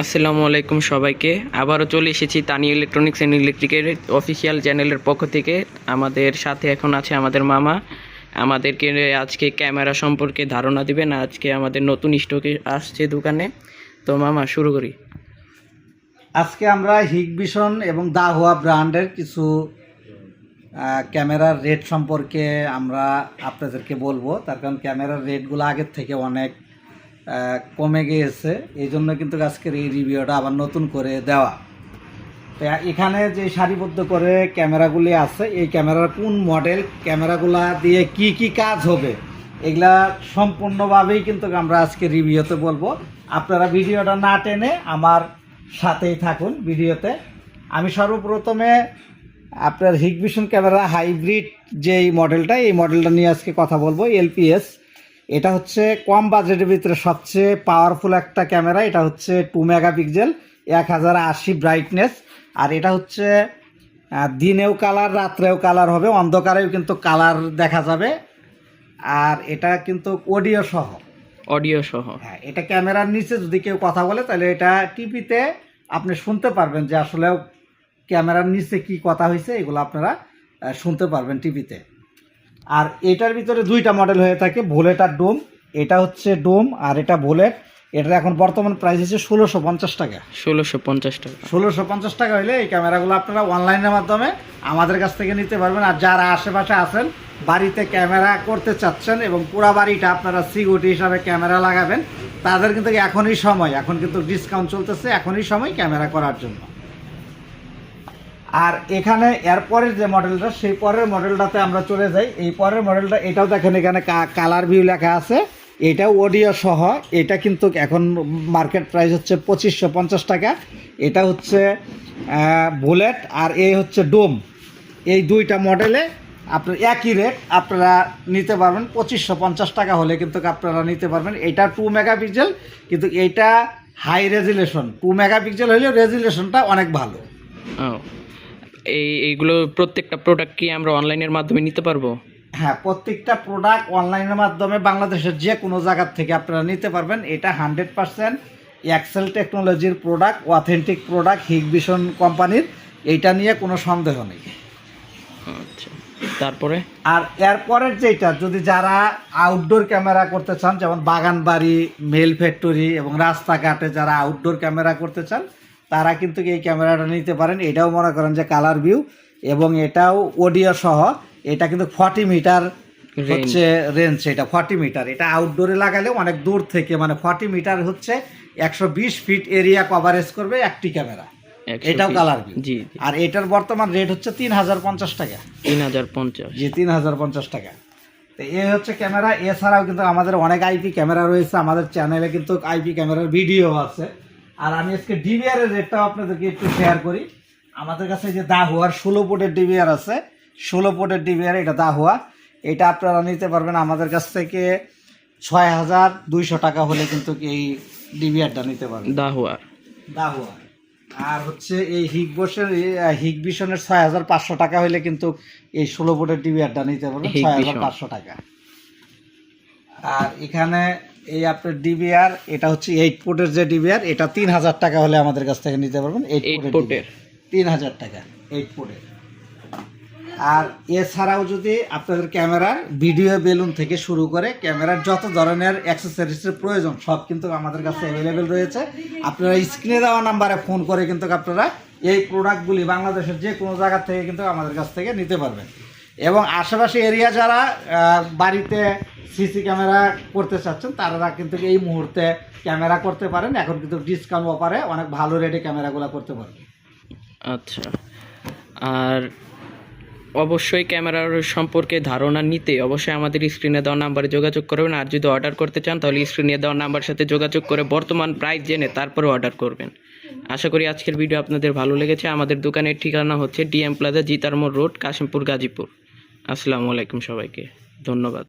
আসসালামু আলাইকুম সবাইকে। আবারও চলে এসেছি তানি ইলেকট্রনিক্স অ্যান্ড ইলেকট্রিকের অফিসিয়াল চ্যানেলের পক্ষ থেকে। আমাদের সাথে এখন আছে আমাদের মামা। আমাদেরকে আজকে ক্যামেরা সম্পর্কে ধারণা দিবেন। আজকে আমাদের নতুন স্টকে আসছে দোকানে। তো মামা, শুরু করি। আজকে আমরা হিগবিশন এবং দাহুয়া ব্র্যান্ডের কিছু ক্যামেরার রেট সম্পর্কে আমরা আপনাদেরকে বলব। তার কারণ ক্যামেরার রেটগুলো আগের থেকে অনেক কমে গিয়েছে। এই জন্য কিন্তু আজকের এই রিভিউটা আবার নতুন করে দেওয়া। তো এখানে যে সারিবদ্ধ করে ক্যামেরাগুলি আছে, এই ক্যামেরার কোন মডেল ক্যামেরাগুলা দিয়ে কি কি কাজ হবে, এগুলা সম্পূর্ণভাবেই কিন্তু আমরা আজকে রিভিউতে বলব। আপনারা ভিডিওটা না টেনে আমার সাথেই থাকুন ভিডিওতে। আমি সর্বপ্রথমে আপনার হিগভিশন ক্যামেরা হাইব্রিড যেই মডেলটা এই মডেলটা নিয়ে আজকে কথা বলব, এলপিএস। এটা হচ্ছে কম বাজেটের ভিতরে সবচেয়ে পাওয়ারফুল একটা ক্যামেরা এটা হচ্ছে টু মেগাপিক্সেল এক হাজার আশি ব্রাইটনেস আর এটা হচ্ছে দিনেও কালার রাত্রেও কালার হবে অন্ধকারেও কিন্তু কালার দেখা যাবে আর এটা কিন্তু অডিও সহ। অডিও সহ। হ্যাঁ এটা ক্যামেরার নিচে যদি কেউ কথা বলে তাহলে এটা টিভিতে আপনি শুনতে পারবেন যে আসলে ক্যামেরার নিচে কি কথা হয়েছে এগুলো আপনারা শুনতে পারবেন টিভিতে আর এটার ভিতরে দুইটা মডেল হয়ে থাকে বুলেট আর ডোম এটা হচ্ছে ডোম আর এটা বুলেট এটার এখন বর্তমান প্রাইস হচ্ছে ষোলোশো পঞ্চাশ টাকা। ষোলোশো পঞ্চাশ টাকা। ষোলোশো পঞ্চাশ টাকা হলে এই ক্যামেরাগুলো আপনারা অনলাইনের মাধ্যমে আমাদের কাছ থেকে নিতে পারবেন। আর যারা আশেপাশে আছেন বাড়িতে ক্যামেরা করতে চাচ্ছেন এবং পুরা বাড়িটা আপনারা সিকিউরিটি হিসাবে ক্যামেরা লাগাবেন তাদের কিন্তু এখনই সময় এখন কিন্তু ডিসকাউন্ট চলতেছে এখনই সময় ক্যামেরা করার জন্য। আর এখানে এরপরের যে মডেলটা সেই পরের মডেলটাতে আমরা চলে যাই। এই পরের মডেলটা এটাও দেখেন এখানে কালার ভিউ লেখা আছে। এটা অডিও সহ, এটা কিন্তু এখন মার্কেট প্রাইস হচ্ছে পঁচিশশো পঞ্চাশ টাকা। এটা হচ্ছে বুলেট আর এই হচ্ছে ডোম এই দুইটা মডেলে আপনার একই রেট আপনারা নিতে পারবেন। পঁচিশশো পঞ্চাশ টাকা হলে কিন্তু আপনারা নিতে পারবেন। এটা টু মেগা মেগাপিক্সেল কিন্তু এইটা high resolution two mega megapixel হলেও রেজুলেশনটা অনেক ভালো। ও এই এইগুলো প্রত্যেকটা প্রোডাক্ট কি আমরা অনলাইনের মাধ্যমে নিতে পারব? হ্যাঁ প্রত্যেকটা প্রোডাক্ট অনলাইনের মাধ্যমে বাংলাদেশের যে কোনো জায়গার থেকে আপনারা নিতে পারবেন। এটা হান্ড্রেড পারসেন্ট এক্সেল টেকনোলজির প্রোডাক্ট অথেন্টিক প্রোডাক্ট হিগভিশন কোম্পানির। এইটা নিয়ে কোনো সন্দেহ নেই। আচ্ছা তারপরে? আর এরপরের যেটা যদি যারা আউটডোর ক্যামেরা করতে চান যেমন বাগান বাড়ি মেল ফ্যাক্টরি এবং রাস্তাঘাটে যারা আউটডোর ক্যামেরা করতে চান তারা কিন্তু এই ক্যামেরাটা নিতে পারেন। এটাও মনে করেন যে কালার ভিউ এবং এটাও অডিও সহ। এটা কিন্তু ফর্টি মিটার হচ্ছে রেঞ্জ এটা ফর্টি মিটার এটা আউটডোরে লাগালে অনেক দূর থেকে মানে ফর্টি মিটার হচ্ছে একশো বিশ ফিট এরিয়া কভারেজ করবে একটি ক্যামেরা। এটাও কালার জি আর এটার বর্তমান রেট হচ্ছে তিন হাজার পঞ্চাশ টাকা। তিন হাজার পঞ্চাশ। জি তিন হাজার পঞ্চাশ টাকা। তো এ হচ্ছে ক্যামেরা। এছাড়াও কিন্তু আমাদের অনেক আইপি ক্যামেরা রয়েছে। আমাদের চ্যানেলে কিন্তু আইপি ক্যামেরার ভিডিও আছে। আর আমি আজকে ডিভিআর এর রেটটাও আপনাদেরকে একটু শেয়ার করি। আমাদের কাছে যে দাহুয়ার ষোলো ফুটের ডিভিআর আছে ষোলো ফুটের ডিভিআর এটা দাহুয়া এটা আপনারা নিতে পারবেন আমাদের কাছ থেকে ছয় হাজার দুইশো টাকা হলে কিন্তু এই ডিভিআরটা নিতে পারবেন। দা হওয়া দা দাহুয়া আর হচ্ছে এই হিগবসের হিগবিশনের ছয় হাজার পাঁচশো টাকা হলে কিন্তু এই ষোলো ফুটের ডিভিআরটা নিতে পারবেন ছয় হাজার পাঁচশো টাকা। আর এখানে এই আপনার ডিবিআর এটা হচ্ছে এইট ফুটের যে ডিবিআর এটা তিন হাজার টাকা হলে আমাদের কাছ থেকে নিতে পারবেন এইট ফুটের তিন হাজার টাকা এইট ফুটের আর এছাড়াও যদি আপনাদের ক্যামেরার ভিডিও বেলুন থেকে শুরু করে ক্যামেরার যত ধরনের অ্যাক্সেসরিজের প্রয়োজন সব কিন্তু আমাদের কাছে অ্যাভেলেবেল রয়েছে। আপনারা স্ক্রিনে দেওয়া নাম্বারে ফোন করে কিন্তু আপনারা এই প্রোডাক্টগুলি বাংলাদেশের যে কোনো জায়গা থেকে কিন্তু আমাদের কাছ থেকে নিতে পারবেন। এবং আশেপাশে এরিয়া যারা বাড়িতে সিসি ক্যামেরা করতে চাচ্ছেন, তারা কিন্তু এই মুহূর্তে ক্যামেরা করতে পারেন। এখন কিন্তু ডিসকাউন্ট অফারে অনেক ভালো রেটে ক্যামেরাগুলো করতে পারবেন আচ্ছা। আর অবশ্যই ক্যামেরার সম্পর্কে ধারণা নিতে অবশ্যই আমাদের স্ক্রিনে দেওয়া নাম্বারে যোগাযোগ করবেন। আর যদি অর্ডার করতে চান, তাহলে স্ক্রিনে দেওয়া নাম্বার সাথে যোগাযোগ করে বর্তমান প্রাইস জেনে তারপরে অর্ডার করবেন। আশা করি আজকের ভিডিও আপনাদের ভালো লেগেছে। আমাদের দোকানের ঠিকানা হচ্ছে DM plaza Jitarmor road, Kashimpur, Gazipur. আসসালামু আলাইকুম সবাইকে। ধন্যবাদ।